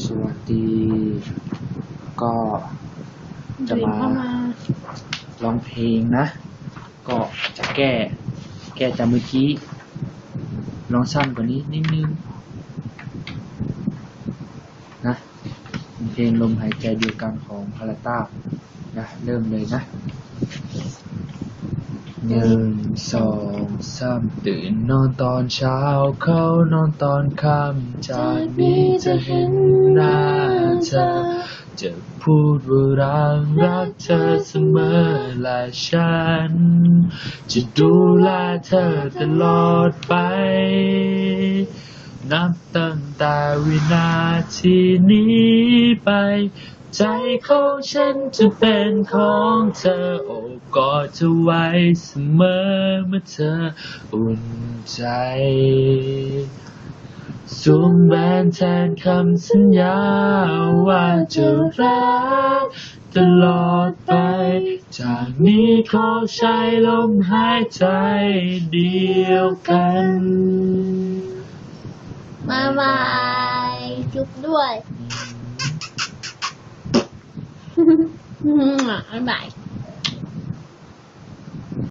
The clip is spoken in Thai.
สวัสดี ก็จะมามาร้องเพลงนะ ก็จะแก้ แก้จากเมื่อกี้ร้องสั้นกว่านี้นิดนึงนะเป็นเพลงลมหายใจเดียวกันของพาราต้านะเริ่มเลยนะ หนึ่งสองสามตื่นนอนตอนเช้า เข้านอนตอนค่ำจากนี้จะเห็นหน้าเธอ จะพูดว่ารักรักเธอเสมอและฉัน จะดูแลเธอตลอดไป นับตั้งแต่วินาทีนี้ไป ใจของฉันจะเป็นของเธอโอบกอดเธอไว้เสมอเมื่อเธออุ่นใจสวมแหวนแทนคำสัญญาว่าจะรักตลอดไป จากนี้ขอใช้ลมหายใจเดียวกันมาบายจุ๊บด้วย บ๊ายบาย